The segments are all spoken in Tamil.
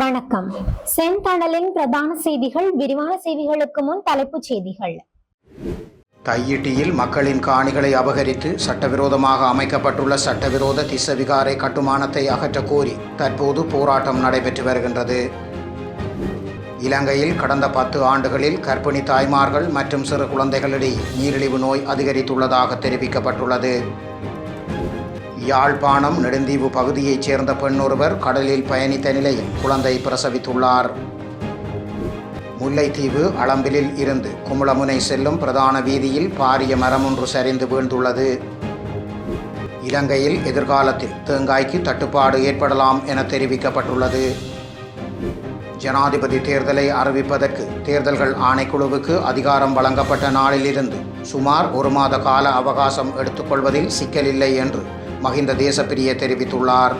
வணக்கம். செந்தணலின் பிரதான செய்திகள் விரிவான செய்திகளுக்கு முன் தலைப்புச் செய்திகள். கையிட்டியில் மக்களின் காணிகளை அபகரித்து சட்டவிரோதமாக அமைக்கப்பட்டுள்ள சட்டவிரோத திசவிகாரை கட்டுமானத்தை அகற்ற கோரி தற்போது போராட்டம் நடைபெற்று வருகின்றது. இலங்கையில் கடந்த பத்து ஆண்டுகளில் கர்ப்பிணி தாய்மார்கள் மற்றும் சிறு குழந்தைகளிடையே நீரிழிவு நோய் அதிகரித்துள்ளதாக தெரிவிக்கப்பட்டுள்ளது. யாழ்ப்பாணம் நெடுந்தீவு பகுதியைச் சேர்ந்த பெண் ஒருவர் கடலில் பயணித்த நிலையில் குழந்தை பிரசவித்துள்ளார். முல்லைத்தீவு அளம்பிலில் இருந்து குமுளமுனை செல்லும் பிரதான வீதியில் பாரிய மரம் ஒன்று சரிந்து வீழ்ந்துள்ளது. இலங்கையில் எதிர்காலத்தில் தேங்காய்க்கு தட்டுப்பாடு ஏற்படலாம் என தெரிவிக்கப்பட்டுள்ளது. ஜனாதிபதி தேர்தலை அறிவிப்பதற்கு தேர்தல்கள் ஆணைக்குழுவுக்கு அதிகாரம் வழங்கப்பட்ட நாளிலிருந்து சுமார் ஒரு மாத கால அவகாசம் எடுத்துக்கொள்வதில் சிக்கலில்லை என்று மஹிந்த தேசப்பிரிய தெரிவித்துள்ளார்.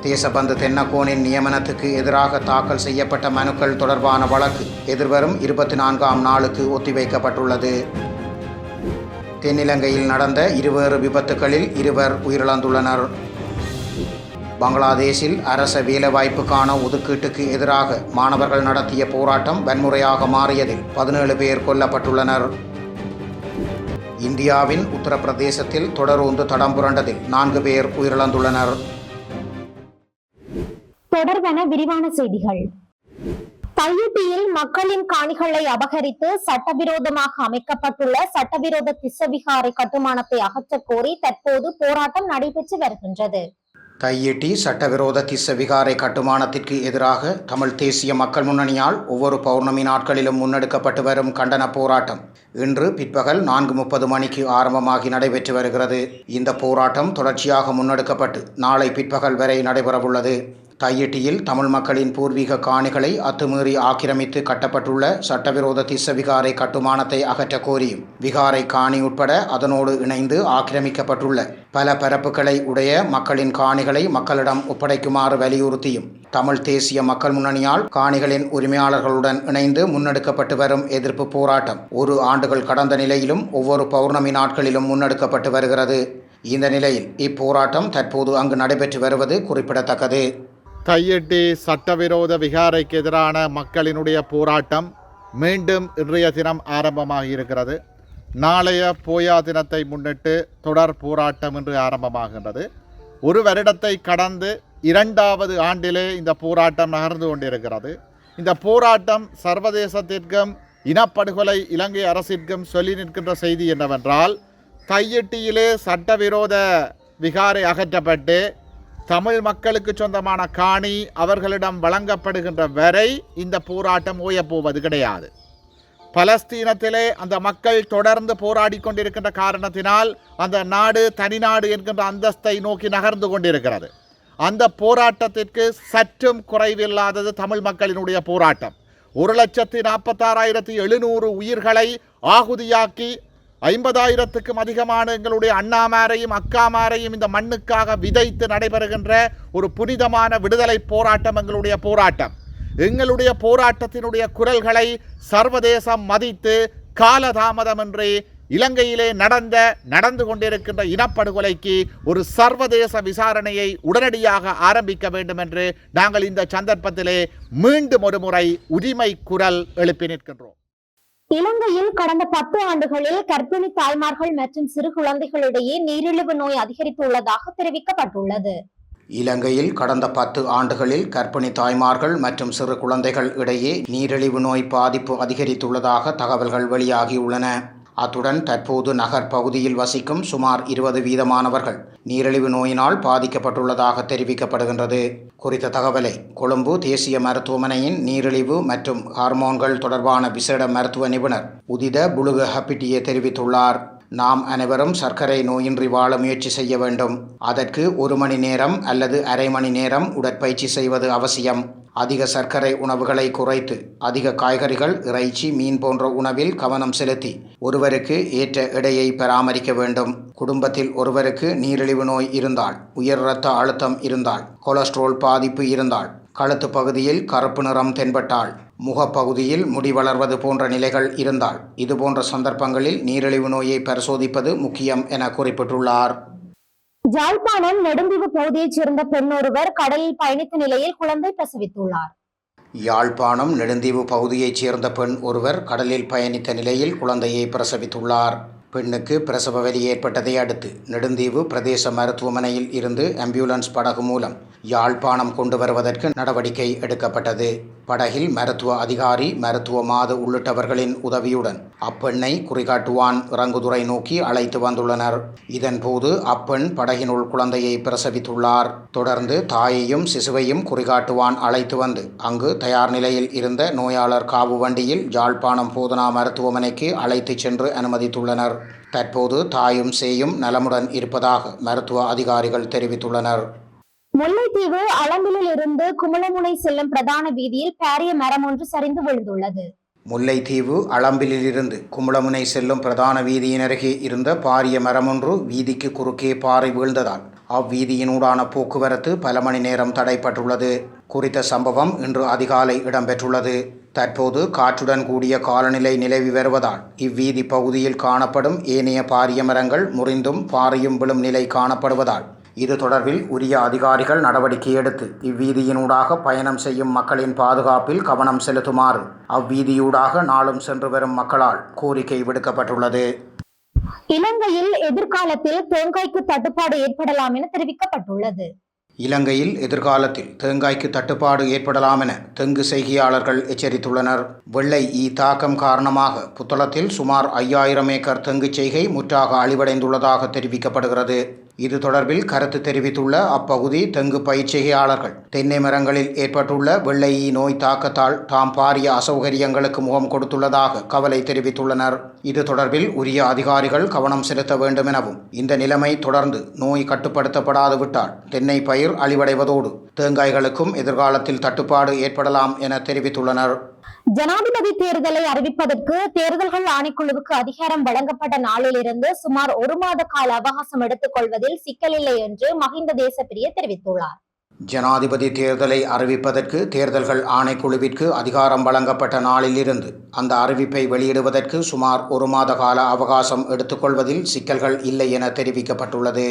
தேசபந்து தென்னகோனின் நியமனத்துக்கு எதிராக தாக்கல் செய்யப்பட்ட மனுக்கள் தொடர்பான வழக்கு எதிர்வரும் இருபத்தி நான்காம் நாளுக்கு ஒத்திவைக்கப்பட்டுள்ளது. தென்னிலங்கையில் நடந்த இருவேறு விபத்துகளில் இருவர் உயிரிழந்துள்ளனர். பங்களாதேஷில் அரச வேலைவாய்ப்புக்கான ஒதுக்கீட்டுக்கு எதிராக மாணவர்கள் நடத்திய போராட்டம் வன்முறையாக மாறியதில் பதினேழு பேர் கொல்லப்பட்டுள்ளனர். இந்தியாவின் உத்தரப்பிரதேசத்தில் தொடரூந்து தடம் புரண்டதில் நான்கு பேர் உயிரிழந்துள்ளனர். தொடர்பான விரிவான செய்திகள். கையூட்டியில் மக்களின் காணிகளை அபகரித்து சட்டவிரோதமாக அமைக்கப்பட்டுள்ள சட்டவிரோத திசவிகாரை கட்டுமானத்தை அகற்றக் கோரி தற்போது போராட்டம் நடைபெற்று வருகின்றது. கையீட்டி சட்டவிரோத திஸ்ஸ விகாரை கட்டுமானத்திற்கு எதிராக தமிழ் தேசிய மக்கள் முன்னணியால் ஒவ்வொரு பௌர்ணமி நாட்களிலும் முன்னெடுக்கப்பட்டு வரும் கண்டன போராட்டம் இன்று பிற்பகல் நான்கு முப்பது மணிக்கு ஆரம்பமாகி நடைபெற்று வருகிறது. இந்த போராட்டம் தொடர்ச்சியாக முன்னெடுக்கப்பட்டு நாளை பிற்பகல் வரை நடைபெறவுள்ளது. தையிட்டியில் தமிழ் மக்களின் பூர்வீக காணிகளை அத்துமீறி ஆக்கிரமித்து கட்டப்பட்டுள்ள சட்டவிரோத திஸ்ஸ விகாரை கட்டுமானத்தை அகற்ற கோரி விகாரை காணி உட்பட அதனோடு இணைந்து ஆக்கிரமிக்கப்பட்டுள்ள பல பரப்புகளை உடைய மக்களின் காணிகளை மக்களிடம் ஒப்படைக்குமாறு வலியுறுத்தியும் தமிழ் தேசிய மக்கள் முன்னணியால் காணிகளின் உரிமையாளர்களுடன் இணைந்து முன்னெடுக்கப்பட்டு வரும் எதிர்ப்பு போராட்டம் ஒரு ஆண்டுகள் கடந்த நிலையிலும் ஒவ்வொரு பௌர்ணமி நாட்களிலும் முன்னெடுக்கப்பட்டு வருகிறது. இந்த நிலையில் இப்போராட்டம் தற்போது அங்கு நடைபெற்று வருவது குறிப்பிடத்தக்கது. கையெட்டி சட்டவிரோத விகாரைக்கு எதிரான மக்களினுடைய போராட்டம் மீண்டும் இன்றைய தினம் ஆரம்பமாக இருக்கிறது நாளைய போயா தினத்தை முன்னிட்டு தொடர் போராட்டம் இன்று ஆரம்பமாகின்றது. ஒரு வருடத்தை கடந்து இரண்டாவது ஆண்டிலே இந்த போராட்டம் நகர்ந்து கொண்டிருக்கிறது. இந்த போராட்டம் சர்வதேசத்திற்கும் இனப்படுகொலை இலங்கை அரசிற்கும் சொல்லி நிற்கின்ற செய்தி என்னவென்றால் கையெட்டியிலே சட்டவிரோத விகாரை அகற்றப்பட்டு தமிழ் மக்களுக்கு சொந்தமான காணி அவர்களிடம் வழங்கப்படுகின்ற வரை இந்த போராட்டம் ஓயப்போவது கிடையாது. பலஸ்தீனத்திலே அந்த மக்கள் தொடர்ந்து போராடி கொண்டிருக்கின்ற காரணத்தினால் அந்த நாடு தனிநாடு என்கின்ற அந்தஸ்தை நோக்கி நகர்ந்து கொண்டிருக்கிறது. அந்த போராட்டத்திற்கு சற்றும் குறைவில்லாதது தமிழ் மக்களினுடைய போராட்டம். ஒரு லட்சத்தி நாற்பத்தாறாயிரத்தி எழுநூறு உயிர்களை ஆகுதியாக்கி ஐம்பதாயிரத்துக்கும் அதிகமான எங்களுடைய அண்ணாமாரையும் அக்காமாரையும் இந்த மண்ணுக்காக விதைத்து நடைபெறுகின்ற ஒரு புனிதமான விடுதலை போராட்டம் எங்களுடைய போராட்டம். எங்களுடைய போராட்டத்தினுடைய குரல்களை சர்வதேசம் மதித்து காலதாமதமின்றி இலங்கையிலே நடந்த நடந்து கொண்டிருக்கின்ற இனப்படுகொலைக்கு ஒரு சர்வதேச விசாரணையை உடனடியாக ஆரம்பிக்க வேண்டும் என்று நாங்கள் இந்த சந்தர்ப்பத்திலே மீண்டும் ஒரு முறை உரிமை குரல் எழுப்பி நிற்கின்றோம். இலங்கையில் கடந்த பத்து ஆண்டுகளில் கர்ப்பிணி தாய்மார்கள் மற்றும் சிறு குழந்தைகளிடையே நீரிழிவு நோய் அதிகரித்துள்ளதாக தெரிவிக்கப்பட்டுள்ளது. இலங்கையில் கடந்த பத்து ஆண்டுகளில் கர்ப்பிணி தாய்மார்கள் மற்றும் சிறு குழந்தைகள் இடையே நீரிழிவு நோய் பாதிப்பு அதிகரித்துள்ளதாக தகவல்கள் வெளியாகியுள்ளன. அத்துடன் தற்போது நகர் பகுதியில் வசிக்கும் சுமார் இருபது வீதமானவர்கள் நீரிழிவு நோயினால் பாதிக்கப்பட்டுள்ளதாக தெரிவிக்கப்படுகின்றது. குறித்த தகவலை கொழும்பு தேசிய மருத்துவமனையின் நீரிழிவு மற்றும் ஹார்மோன்கள் தொடர்பான விசேட மருத்துவ நிபுணர் உதித புலுக ஹப்பிட்டியே தெரிவித்துள்ளார். நாம் அனைவரும் சர்க்கரை நோயின்றி வாழ முயற்சி செய்ய வேண்டும். அதற்கு ஒரு மணி நேரம் அல்லது அரை மணி நேரம் உடற்பயிற்சி செய்வது அவசியம். அதிக சர்க்கரை உணவுகளை குறைத்து அதிக காய்கறிகள் இறைச்சி மீன் போன்ற உணவில் கவனம் செலுத்தி ஒருவருக்கு ஏற்ற எடையை பராமரிக்க வேண்டும். குடும்பத்தில் ஒருவருக்கு நீரிழிவு நோய் இருந்தால் உயர் இரத்த அழுத்தம் இருந்தால் கொலஸ்ட்ரால் பாதிப்பு இருந்தால் கழுத்து பகுதியில் கருப்பு நிறம் தென்பட்டால் முகப்பகுதியில் முடி வளர்வது போன்ற நிலைகள் இருந்தால் இதுபோன்ற சந்தர்ப்பங்களில் நீரிழிவு நோயை பரிசோதிப்பது முக்கியம் என குறிப்பிட்டுள்ளார். ஜாழ்ப்பாணம் நெடுந்தீவு பகுதியைச் சேர்ந்த பெண் ஒருவர் கடலில் பயணித்த நிலையில் குழந்தை பிரசவித்துள்ளார். யாழ்ப்பாணம் நெடுந்தீவு பகுதியைச் சேர்ந்த பெண் ஒருவர் கடலில் பயணித்த நிலையில் குழந்தையை பிரசவித்துள்ளார். பெண்ணுக்கு பிரசவ வலி ஏற்பட்டதை அடுத்து நெடுந்தீவு பிரதேச மருத்துவமனையில் இருந்து ஆம்புலன்ஸ் படகு மூலம் யாழ்ப்பாணம் கொண்டு வருவதற்கு நடவடிக்கை எடுக்கப்பட்டது. படகில் மருத்துவ அதிகாரி மருத்துவ மாது உள்ளிட்டவர்களின் உதவியுடன் அப்பெண்ணை குறிகாட்டுவான் இறங்குதுறை நோக்கி அழைத்து வந்துள்ளனர். இதன்போது அப்பெண் படகினுள் குழந்தையை பிரசவித்துள்ளார். தொடர்ந்து தாயையும் சிசுவையும் குறிகாட்டுவான் அழைத்து வந்து அங்கு தயார் நிலையில் இருந்த நோயாளர் காவு வண்டியில் யாழ்ப்பாணம் போதனா மருத்துவமனைக்கு அழைத்துச் சென்று அனுமதித்துள்ளனர். தற்போது தாயும் சேயும் நலமுடன் இருப்பதாக மருத்துவ அதிகாரிகள் தெரிவித்துள்ளனர். முல்லைத்தீவு அளம்பிலில் இருந்து குமளமுனை செல்லும் பிரதான வீதியில் பாரிய மரம் ஒன்று சரிந்து விழுந்துள்ளது. முல்லைத்தீவு அளம்பிலிருந்து கும்பளமுனை செல்லும் பிரதான வீதியின் அருகே இருந்த பாரிய மரமொன்று வீதிக்கு குறுக்கே பாறை வீழ்ந்ததால் அவ்வீதியினூடான போக்குவரத்து பல மணி நேரம் தடைப்பட்டுள்ளது குறித்த சம்பவம் இன்று அதிகாலை இடம்பெற்றுள்ளது. தற்போது காற்றுடன் கூடிய காலநிலை நிலவி வருவதால் இவ்வீதி பகுதியில் காணப்படும் ஏனைய பாரிய மரங்கள் முறிந்தும் பாறையும் விழும் நிலை காணப்படுவதால் இது தொடர்பில் உரிய அதிகாரிகள் நடவடிக்கை எடுத்து இவ்வீதியினூடாக பயணம் செய்யும் மக்களின் பாதுகாப்பில் கவனம் செலுத்துமாறு அவ்வீதியூடாக நாளும் சென்று வரும் மக்களால் கோரிக்கை விடுக்கப்பட்டுள்ளது. இலங்கையில் எதிர்காலத்தில் தேங்காய்க்கு தட்டுப்பாடு ஏற்படலாம் என தெரிவிக்கப்பட்டுள்ளது. இலங்கையில் எதிர்காலத்தில் தேங்காய்க்கு தட்டுப்பாடு ஏற்படலாம் என தெங்கு செய்கையாளர்கள் எச்சரித்துள்ளனர். வெள்ளை ஈ தாக்கம் காரணமாக புத்தளத்தில் சுமார் ஐயாயிரம் ஏக்கர் தெங்கு செய்கை முற்றாக அழிவடைந்துள்ளதாக தெரிவிக்கப்படுகிறது. இது தொடர்பில் கருத்து தெரிவித்துள்ள அப்பகுதி தெங்கு பயிற்சிகையாளர்கள் தென்னை மரங்களில் ஏற்பட்டுள்ள வெள்ளை நோய் தாக்கத்தால் தாம் பாரிய அசௌகரியங்களுக்கு முகம் கொடுத்துள்ளதாக கவலை தெரிவித்துள்ளனர். இது தொடர்பில் உரிய அதிகாரிகள் கவனம் செலுத்த வேண்டும் எனவும் இந்த நிலைமை தொடர்ந்து நோய் கட்டுப்படுத்தப்படாது விட்டால் தென்னை பயிர் அழிவடைவதோடு தேங்காய்களுக்கும் எதிர்காலத்தில் தட்டுப்பாடு ஏற்படலாம் என தெரிவித்துள்ளனர். ஜனாதிபதி தேர்தலை அறிவிப்பதற்கு தேர்தல்கள் ஆணைக்குழுவுக்கு அதிகாரம் வழங்கப்பட்ட நாளிலிருந்து சுமார் ஒரு மாத கால அவகாசம் எடுத்துக் கொள்வதில் சிக்கல் இல்லை என்று மஹிந்த தேசப்பிரிய தெரிவித்துள்ளார். ஜனாதிபதி தேர்தலை அறிவிப்பதற்கு தேர்தல்கள் ஆணைக்குழுவிற்கு அதிகாரம் வழங்கப்பட்ட நாளிலிருந்து அந்த அறிவிப்பை வெளியிடுவதற்கு சுமார் ஒரு மாத கால அவகாசம் எடுத்துக்கொள்வதில் சிக்கல்கள் இல்லை என தெரிவிக்கப்பட்டுள்ளது.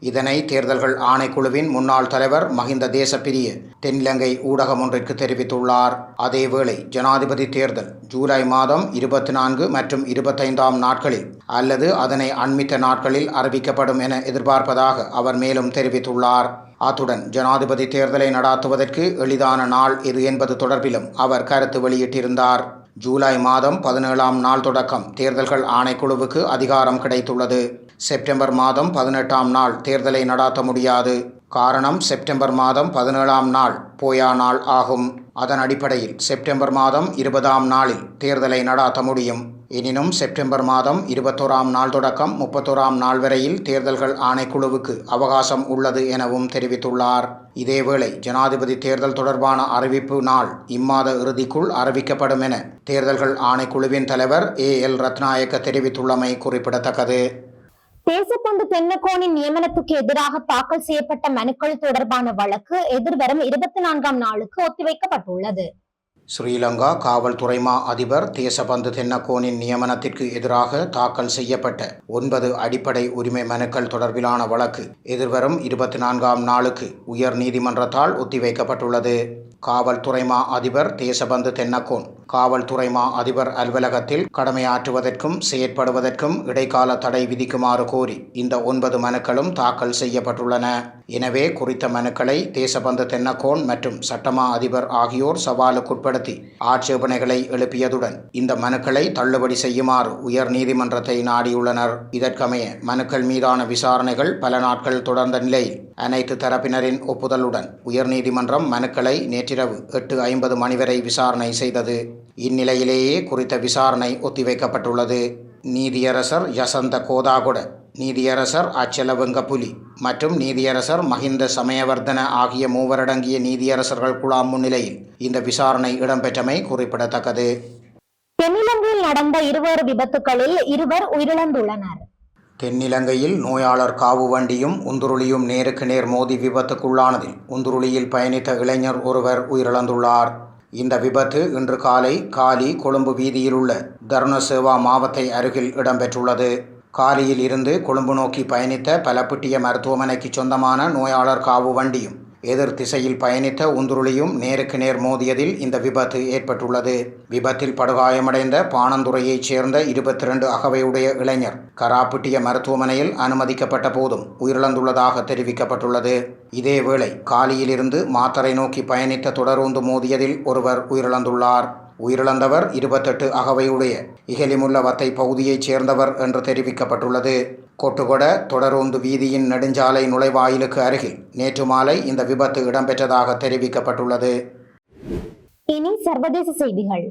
இதனை தேர்தல்கள் ஆணைக்குழுவின் முன்னாள் தலைவர் மஹிந்த தேசப்பிரிய தென்னிலங்கை ஊடகம் ஒன்றிற்கு தெரிவித்துள்ளார். அதேவேளை ஜனாதிபதி தேர்தல் ஜூலை மாதம் இருபத்தி நான்கு மற்றும் இருபத்தைந்தாம் நாட்களில் அல்லது அதனை அண்மித்த நாட்களில் அறிவிக்கப்படும் என எதிர்பார்ப்பதாக அவர் மேலும் தெரிவித்துள்ளார். அத்துடன் ஜனாதிபதி தேர்தலை நடாத்துவதற்கு எளிதான நாள் இது என்பது தொடர்பிலும் அவர் கருத்து வெளியிட்டிருந்தார். ஜூலை மாதம் பதினேழாம் நாள் தொடக்கம் தேர்தல்கள் ஆணைக்குழுவுக்கு அதிகாரம் கிடைத்துள்ளது. செப்டம்பர் மாதம் பதினெட்டாம் நாள் தேர்தலை நடாத்த முடியாது. காரணம் செப்டம்பர் மாதம் பதினேழாம் நாள் போயா நாள் ஆகும். அதன் அடிப்படையில் செப்டம்பர் மாதம் இருபதாம் நாளில் தேர்தலை நடாத்த முடியும். எனினும் செப்டம்பர் மாதம் இருபத்தோராம் நாள் தொடக்கம் முப்பத்தோராம் நாள் வரையில் தேர்தல்கள் ஆணைக்குழுவுக்கு அவகாசம் உள்ளது எனவும் தெரிவித்துள்ளார். இதேவேளை ஜனாதிபதி தேர்தல் தொடர்பான அறிவிப்பு நாள் இம்மாத இறுதிக்குள் அறிவிக்கப்படும் என தேர்தல்கள் ஆணைக்குழுவின் தலைவர் ஏ எல் ரத்நாயக்க தெரிவித்துள்ளமை குறிப்பிடத்தக்கது. தேசப்பொண்டு தென்னக்கோனின் நியமனத்துக்கு எதிராக தாக்கல் செய்யப்பட்ட மனுக்கள் தொடர்பான வழக்கு எதிர்வரும் இருபத்தி நான்காம் நாளுக்கு ஒத்திவைக்கப்பட்டுள்ளது. ஸ்ரீலங்கா காவல்துறை மா அதிபர் தேசபந்து தென்னக்கோனின் நியமனத்திற்கு எதிராக தாக்கல் செய்யப்பட்ட ஒன்பது அடிப்படை உரிமை மனுக்கள் தொடர்பிலான வழக்கு எதிர்வரும் இருபத்தி நான்காம் நாளுக்கு உயர் நீதிமன்றத்தால் ஒத்திவைக்கப்பட்டுள்ளது. காவல்துறை மா அதிபர் தேசபந்து தென்னக்கோன். காவல்துறை மா அதிபர் அலுவலகத்தில் கடமையாற்றுவதற்கும் செயற்படுவதற்கும் இடைக்கால தடை விதிக்குமாறு கோரி இந்த ஒன்பது மனுக்களும் தாக்கல் செய்யப்பட்டுள்ளன. எனவே குறித்த மனுக்களை தேசபந்து தென்னக்கோன் மற்றும் சட்டமா அதிபர் ஆகியோர் சவாலுக்குட்படுத்தி ஆட்சேபனைகளை எழுப்பியதுடன் இந்த மனுக்களை தள்ளுபடி செய்யுமாறு உயர் நீதிமன்றத்தை நாடியுள்ளனர். இதற்கமைய மனுக்கள் மீதான விசாரணைகள் பல நாட்கள் தொடர்ந்த நிலையில் அனைத்து தரப்பினரின் ஒப்புதலுடன் உயர்நீதிமன்றம் மனுக்களை நேற்றிரவு எட்டு ஐம்பது மணி வரை விசாரணை செய்தது. இந்நிலையிலேயே குறித்த விசாரணை ஒத்திவைக்கப்பட்டுள்ளது. நீதியரசர் யசந்த கோதாகுட நீதியரசர் அச்சல புலி மற்றும் நீதியரசர் மஹிந்த சமயவர்தன ஆகிய மூவரடங்கிய நீதியரசர்கள் குழாம் முன்னிலையில் இந்த விசாரணை இடம்பெற்றமை குறிப்பிடத்தக்கது. தென்னிலங்கையில் நடந்த இருவேறு விபத்துகளில் இருவர் உயிரிழந்துள்ளனர். தென்னிலங்கையில் நோயாளர் காவு வண்டியும் உந்துருளியும் நேருக்கு நேர் மோதி விபத்துக்குள்ளானதில் உந்துருளியில் பயணித்த இளைஞர் ஒருவர் உயிரிழந்துள்ளார். இந்த விபத்து இன்று காலை காலி கொழும்பு வீதியில் உள்ள தருணசேவா மாவத்தை அருகில் இடம்பெற்றுள்ளது. காலியில் இருந்து கொழும்பு நோக்கி பயணித்த பலப்பிட்டிய மருத்துவமனைக்கு சொந்தமான நோயாளர் காவு வண்டியும் எதிர் திசையில் பயணித்த உந்துருளியும் நேருக்கு நேர் மோதியதில் இந்த விபத்து ஏற்பட்டுள்ளது. விபத்தில் படுகாயமடைந்த பாணந்துறையைச் சேர்ந்த இருபத்தி ரெண்டு அகவையுடைய இளைஞர் கராப்பிட்டிய மருத்துவமனையில் அனுமதிக்கப்பட்ட போதும் உயிரிழந்துள்ளதாக தெரிவிக்கப்பட்டுள்ளது. இதேவேளை காலியிலிருந்து மாத்தரை நோக்கி பயணித்த தொடரூந்து மோதியதில் ஒருவர் உயிரிழந்துள்ளார். உயிரிழந்தவர் இருபத்தெட்டு அகவையுடைய இகலிமுள்ள வத்தை பகுதியைச் சேர்ந்தவர் என்று தெரிவிக்கப்பட்டுள்ளது. கொட்டுகொட தொடரோந்து வீதியின் நெடுஞ்சாலை நுழைவாயிலுக்கு அருகில் நேற்று மாலை இந்த விபத்து இடம்பெற்றதாக தெரிவிக்கப்பட்டுள்ளது. இனி சர்வதேச செய்திகள்.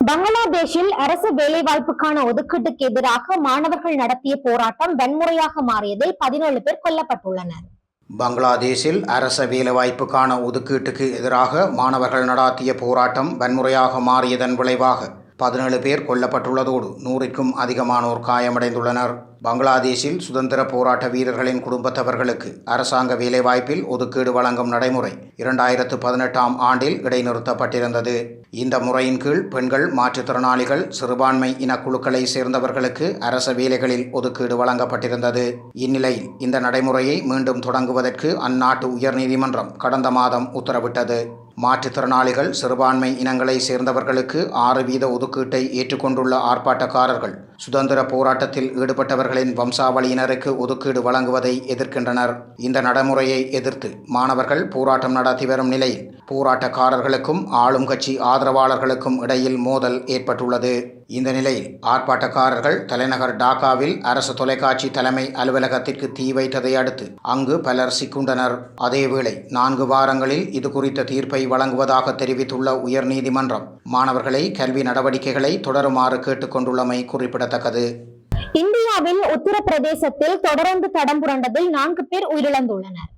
பங்களாதேஷில் அரசு வேலைவாய்ப்புக்கான ஒதுக்கீட்டுக்கு எதிராக மாணவர்கள் நடத்திய போராட்டம் வன்முறையாக மாறியதில் பதினேழு பேர் கொல்லப்பட்டுள்ளனர். பங்களாதேஷில் அரச வேலைவாய்ப்புக்கான ஒதுக்கீட்டுக்கு எதிராக மாணவர்கள் நடாத்திய போராட்டம் வன்முறையாக மாறியதன் விளைவாக பதினேழு பேர் கொல்லப்பட்டுள்ளதோடு நூறுக்கும் அதிகமானோர் காயமடைந்துள்ளனர். பங்களாதேஷில் சுதந்திர போராட்ட வீரர்களின் குடும்பத்தவர்களுக்கு அரசாங்க வேலைவாய்ப்பில் ஒதுக்கீடு வழங்கும் நடைமுறை இரண்டாயிரத்து பதினெட்டாம் ஆண்டில் இடைநிறுத்தப்பட்டிருந்தது. இந்த முறையின் கீழ் பெண்கள் மாற்றுத்திறனாளிகள் சிறுபான்மை இனக்குழுக்களை சேர்ந்தவர்களுக்கு அரச வேலைகளில் ஒதுக்கீடு வழங்கப்பட்டிருந்தது. இந்நிலையில் இந்த நடைமுறையை மீண்டும் தொடங்குவதற்கு அந்நாட்டு உயர்நீதிமன்றம் கடந்த மாதம் உத்தரவிட்டது. மாற்றுத்திறனாளிகள் சிறுபான்மை இனங்களை சேர்ந்தவர்களுக்கு ஆறு வீத ஒதுக்கீட்டை ஏற்றுக்கொண்டுள்ள ஆர்ப்பாட்டக்காரர்கள் சுதந்திர போராட்டத்தில் ஈடுபட்டவர்களின் வம்சாவளியினருக்கு ஒதுக்கீடு வழங்குவதை எதிர்க்கின்றனர். இந்த நடைமுறையை எதிர்த்து மாணவர்கள் போராட்டம் நடத்தி வரும் நிலையில் போராட்டக்காரர்களுக்கும் ஆளும் கட்சி ஆதரவாளர்களுக்கும் இடையில் மோதல் ஏற்பட்டுள்ளது. இந்த நிலையில் ஆர்ப்பாட்டக்காரர்கள் தலைநகர் டாக்காவில் அரசு தொலைக்காட்சி தலைமை அலுவலகத்திற்கு தீ வைத்ததை அடுத்து அங்கு பலர் சிக்குண்டனர். அதேவேளை நான்கு வாரங்களில் இது குறித்த தீர்ப்பை வழங்குவதாக தெரிவித்துள்ள உயர்நீதிமன்றம் மாணவர்களை கல்வி நடவடிக்கைகளை தொடருமாறு கேட்டுக்கொண்டுள்ளமை குறிப்பிடத்தக்கது. இந்தியாவின் உத்தரப்பிரதேசத்தில் தொடர்ந்து தடம் புரண்டதில் நான்கு பேர் உயிரிழந்துள்ளனர்.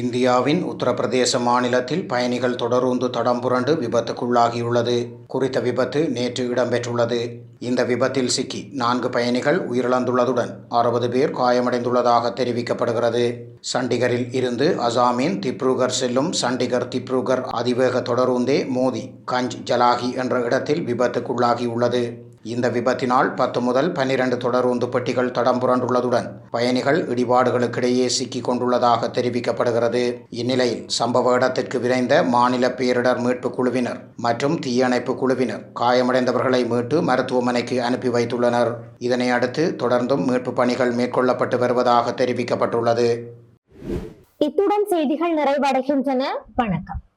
இந்தியாவின் உத்தரப்பிரதேச மாநிலத்தில் பயணிகள் தொடரூந்து தடம் புரண்டு விபத்துக்குள்ளாகியுள்ளது. குறித்த விபத்து நேற்று இடம்பெற்றுள்ளது. இந்த விபத்தில் சிக்கி நான்கு பயணிகள் உயிரிழந்துள்ளதுடன் அறுபது பேர் காயமடைந்துள்ளதாக தெரிவிக்கப்படுகிறது. சண்டிகரில் இருந்து அசாமின் திப்ருகர் செல்லும் சண்டிகர் திப்ருகர் அதிவேக தொடரூந்தே மோதி கஞ்ச் ஜலாகி என்ற இடத்தில் விபத்துக்குள்ளாகியுள்ளது. இந்த விபத்தினால் பத்து முதல் பன்னிரண்டு தொடருந்து பெட்டிகள் தடம் புரண்டுள்ளதுடன் பயணிகள் இடிபாடுகளுக்கிடையே சிக்கிக் கொண்டுள்ளதாக தெரிவிக்கப்படுகிறது. இந்நிலையில் சம்பவ இடத்திற்கு விரைந்த மாநில பேரிடர் மீட்பு குழுவினர் மற்றும் தீயணைப்பு குழுவினர் காயமடைந்தவர்களை மீட்டு மருத்துவமனைக்கு அனுப்பி வைத்துள்ளனர். இதனை அடுத்து தொடர்ந்தும் மீட்பு பணிகள் மேற்கொள்ளப்பட்டு வருவதாக தெரிவிக்கப்பட்டுள்ளது. இத்துடன் செய்திகள் நிறைவடைகின்றன. வணக்கம்.